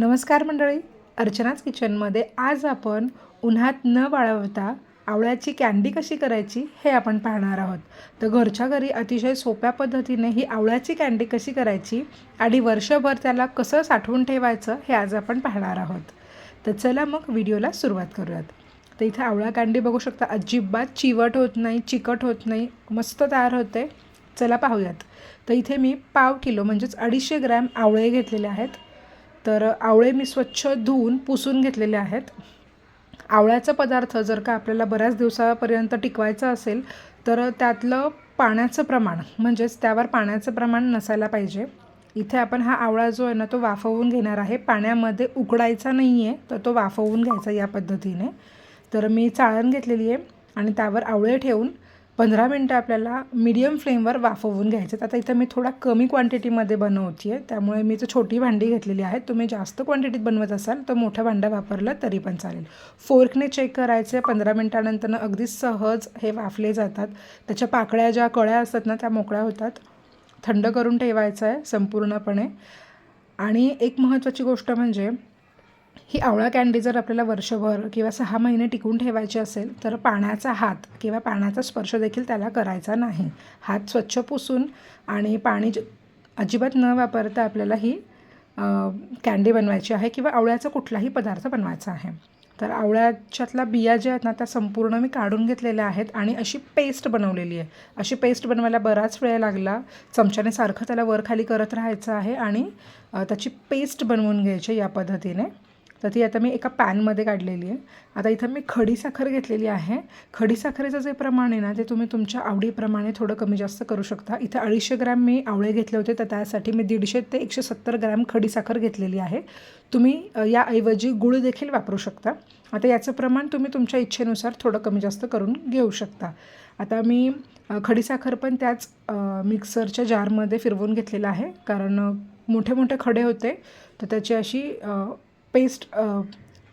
नमस्कार मंडळी. अर्चनाच किचनमध्ये आज आपण उन्हात न वाळवता आवळ्याची कॅन्डी कशी करायची हे आपण पाहणार आहोत. तर घरच्या घरी अतिशय सोप्या पद्धतीने ही आवळ्याची कॅन्डी कशी करायची आणि वर्षभर त्याला कसं साठवून ठेवायचं हे आज आपण पाहणार आहोत. तर चला मग व्हिडिओला सुरुवात करूयात. तर इथे आवळा कॅन्डी बघू शकता अजिबात चिवट होत नाही चिकट होत नाही मस्त तयार होते. चला पाहूयात. तर इथे मी पाव किलो म्हणजेच अडीचशे ग्रॅम आवळे घेतलेले आहेत. तर आवळे मी स्वच्छ धुवून पुसून घेतलेले आहेत. आवळ्याचा पदार्थ जर का आपल्याला बऱ्याच दिवसापर्यंत टिकवायचा असेल तर त्यातलं पाण्याचं प्रमाण म्हणजेच त्यावर पाण्याचं प्रमाण नसायला पाहिजे. इथे आपण हा आवळा जो आहे ना तो वाफवून घेणार आहे. पाण्यामध्ये उकडायचा नाही आहे तर तो वाफवून घ्यायचा या पद्धतीने. तर मी चाळण घेतलेली आहे आणि त्यावर आवळे ठेवून पंधरा मिनटं आपल्याला मीडियम फ्लेमवर वाफवून घ्यायचं आता इथं मी थोडा कमी क्वांटिटीमध्ये बनवते आहे त्यामुळे मी तर छोटी भांडी घेतलेली आहे तुम्ही जास्त क्वांटिटीत बनवत असाल तर मोठं भांडं वापरलं तरी पण चालेल. फोर्कने चेक करायचे पंधरा मिनटानंतर अगदी सहज हे वाफले जातात. त्याच्या पाकळ्या ज्या कळ्या असतात ना त्या मोकळ्या होतात. थंड करून ठेवायचं आहे संपूर्णपणे. आणि एक महत्त्वाची गोष्ट म्हणजे ही आवळा कॅन्डी जर आपल्याला वर्षभर किंवा सहा महिने टिकून ठेवायची असेल तर पाण्याचा हात किंवा पाण्याचा स्पर्श देखील त्याला करायचा नाही. हात स्वच्छ पुसून आणि पाणी ज- अजिबात न वापरता आपल्याला ही कॅन्डी बनवायची आहे किंवा आवळ्याचा कुठलाही पदार्थ बनवायचा आहे. तर आवळ्याच्यातल्या बिया ज्या आहेत ना त्या संपूर्ण मी काढून घेतलेल्या आहेत आणि अशी पेस्ट बनवलेली आहे. अशी पेस्ट बनवायला बराच वेळ लागला. चमच्याने सारखं त्याला वर खाली करत राहायचं आहे आणि त्याची पेस्ट बनवून घ्यायची या पद्धतीने. तर ती आता मी एका पॅनमध्ये काढलेली आहे. आता इथं मी खडीसाखर घेतलेली आहे. खडीसाखरेचं जे प्रमाण आहे ना ते तुम्ही तुमच्या आवडीप्रमाणे थोडं कमी जास्त करू शकता. इथं अडीचशे ग्रॅम मी आवळे घेतले होते तर त्यासाठी मी दीडशे ते एकशे सत्तर ग्रॅम खडीसाखर घेतलेली आहे. तुम्ही याऐवजी गुळ देखील वापरू शकता. आता याचं प्रमाण तुम्ही तुमच्या इच्छेनुसार थोडं कमी जास्त करून घेऊ शकता. आता मी खडीसाखर पण त्याच मिक्सरच्या जारमध्ये फिरवून घेतलेलं आहे. कारण मोठे मोठे खडे होते तर त्याची अशी पेस्ट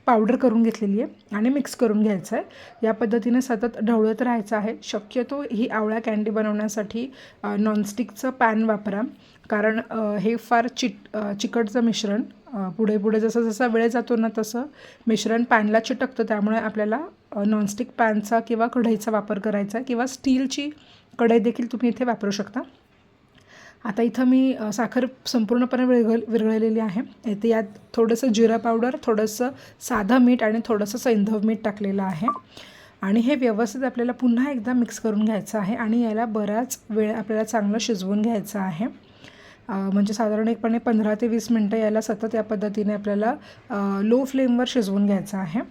पावडर करून घेतलेली आहे आणि मिक्स करून घ्यायचं आहे. या पद्धतीने सतत ढवळत राहायचं आहे. शक्यतो ही आवळा कॅन्डी बनवण्यासाठी नॉनस्टिकचं पॅन वापरा. कारण हे फार चिट चिकटचं मिश्रण पुढे पुढे जसं जसा वेळ जातो ना तसं मिश्रण पॅनला चिटकतं. त्यामुळे आपल्याला नॉनस्टिक पॅनचा किंवा कढईचा वापर करायचा आहे किंवा स्टीलची कढई देखील तुम्ही इथे वापरू शकता. आता इथं मी साखर संपूर्णपणे विरघळ विरघळलेली आहे. इथे यात थोडंसं जिरा पावडर थोडंसं साधं मीठ आणि थोडंसं सैंधव मीठ टाकलेलं आहे. आणि हे व्यवस्थित आपल्याला पुन्हा एकदा मिक्स करून घ्यायचं आहे आणि याला बराच वेळ आपल्याला चांगलं शिजवून घ्यायचं आहे. म्हणजे साधारण एकपणे पंधरा ते वीस मिनटं याला सतत या पद्धतीने आपल्याला लो फ्लेमवर शिजवून घ्यायचं आहे.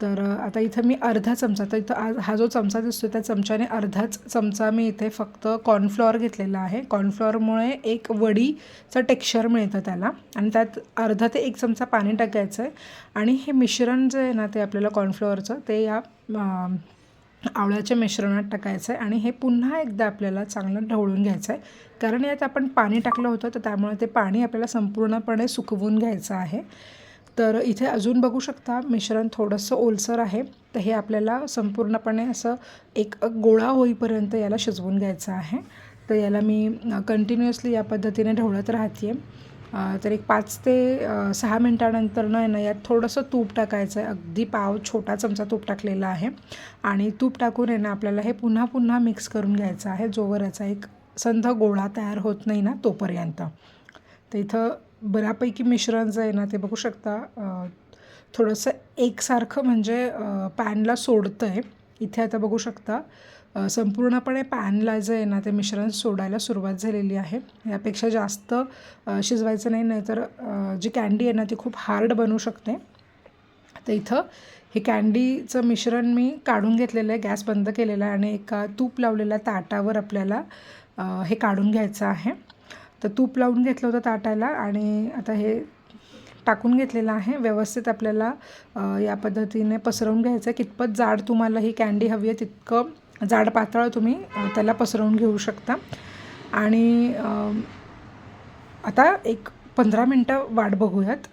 तर आता इथं मी अर्धा चमचा तर इथं आज हा जो चमचा दिसतो त्या चमच्याने अर्धाच चमचा मी इथे फक्त कॉर्नफ्लॉवर घेतलेला आहे. कॉर्नफ्लॉवरमुळे एक वडीचं टेक्स्चर मिळतं त्याला आणि त्यात अर्धा ते एक चमचा पाणी टाकायचं आहे. आणि हे मिश्रण जे आहे ना ते आपल्याला कॉर्नफ्लॉवरचं ते या आवळ्याच्या मिश्रणात टाकायचं आहे आणि हे पुन्हा एकदा आपल्याला चांगलं ढवळून घ्यायचं आहे. कारण यात आपण पाणी टाकलं होतं तर त्यामुळे ते पाणी आपल्याला संपूर्णपणे सुकवून घ्यायचं आहे. तर इथे अजून बघू शकता मिश्रण थोडंसं ओलसर आहे. तर हे आपल्याला संपूर्णपणे असं एक गोळा होईपर्यंत याला शिजवून घ्यायचं आहे. तर याला मी कंटिन्युअसली या पद्धतीने ढवळत राहते तर एक पाच ते सहा मिनटानंतर न ना यात थोडंसं तूप टाकायचं आहे. अगदी पाव छोटा चमचा तूप टाकलेला आहे. आणि तूप टाकून आहे ना आपल्याला हे पुन्हा पुन्हा मिक्स करून घ्यायचं आहे. जोवर याचा एक संथ गोळा तयार होत नाही ना तोपर्यंत. तर इथं बऱ्यापैकी मिश्रण जे आहे ना ते बघू शकता. थोडंसं एकसारखं म्हणजे पॅनला सोडतं आहे इथे आता बघू शकता संपूर्णपणे पॅनला जे आहे ना ते मिश्रण सोडायला सुरुवात झालेली आहे. यापेक्षा जास्त शिजवायचं नाही नाहीतर जी कॅन्डी आहे ना ती खूप हार्ड बनू शकते. तर इथं हे कॅन्डीचं मिश्रण मी काढून घेतलेलं आहे गॅस बंद केलेला आहे आणि एका तूप लावलेल्या ताटावर आपल्याला हे काढून घ्यायचं आहे. तर तूप लावून घेतलं होतं ताटाला आणि आता हे टाकून घेतलेलं आहे. व्यवस्थित आपल्याला या पद्धतीने पसरवून घ्यायचं आहे. कितपत जाड तुम्हाला ही कॅन्डी हवी आहे तितकं जाड पातळ तुम्ही त्याला पसरवून घेऊ शकता. आणि आता एक पंधरा मिनटं वाट बघूयात.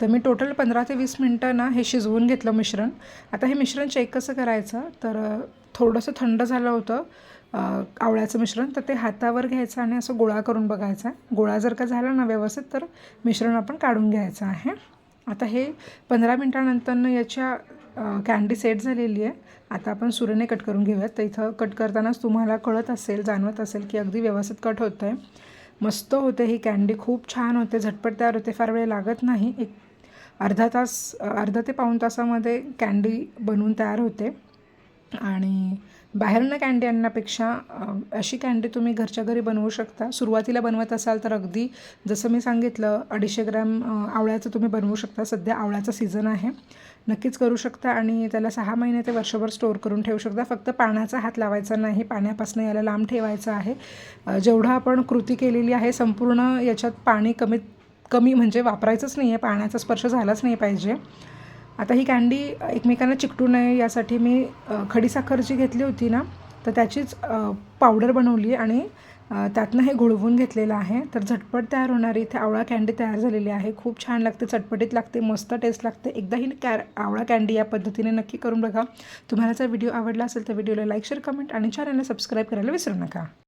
तर मी टोटल पंधरा ते वीस मिनटं ना हे शिजवून घेतलं मिश्रण. आता हे मिश्रण चेक कसं करायचं? तर थोडंसं थंड झालं होतं. आवळ्याचं मिश्रण तर ते हातावर घ्यायचं आणि असं गोळा करून बघायचा. गोळा जर का झाला ना व्यवस्थित तर मिश्रण आपण काढून घ्यायचं आहे. आता हे पंधरा मिनटानंतरनं याच्या कॅन्डी कँडी सेट झालेली आहे. आता आपण सुरेने कट करून घेऊयात. तर इथं कट करतानाच तुम्हाला कळत असेल जाणवत असेल की अगदी व्यवस्थित कट होतं आहे मस्त होते ही कँडी खूप छान होते. झटपट तयार होते. फार वेळ लागत नाही. एक अर्धा तास अर्धा ते पाऊण तासामध्ये कँडी बनवून तयार होते. आणि बाहेरनं कँडी आणण्यापेक्षा अशी कँडी तुम्ही घरच्या घरी बनवू शकता. सुरुवातीला बनवत असाल तर अगदी जसं मी सांगितलं अडीचशे ग्रॅम आवळ्याचं तुम्ही बनवू शकता. सध्या आवळ्याचा सीझन आहे. नक्कीच करू शकता आणि त्याला सहा महिने ते वर्षभर स्टोअर करून ठेवू शकता. फक्त पाण्याचा हात लावायचा नाही पाण्यापासून याला लांब ठेवायचं आहे. जेवढं आपण कृती केलेली आहे संपूर्ण याच्यात पाणी कमीत कमी म्हणजे वापरायचंच नाही आहे पाण्याचा स्पर्श झालाच नाही पाहिजे. आता ही कँडी एकमेकांना चिकटू नये यासाठी मी खडीसाखर जी घेतली होती ना तर त्याचीच पावडर बनवली आणि त्यातनं हे घोळवून घेतलेलं आहे. तर झटपट तयार होणारी इथे आवळा कँडी तयार झालेली आहे. खूप छान लागते चटपटीत लागते मस्त टेस्ट लागते. एकदा ही कॅ आवळा कँडी या पद्धतीने नक्की करून बघा. तुम्हाला जर व्हिडिओ आवडला असेल तर व्हिडिओला लाईक शेअर कमेंट आणि चॅनलला सबस्क्राईब करायला विसरू नका.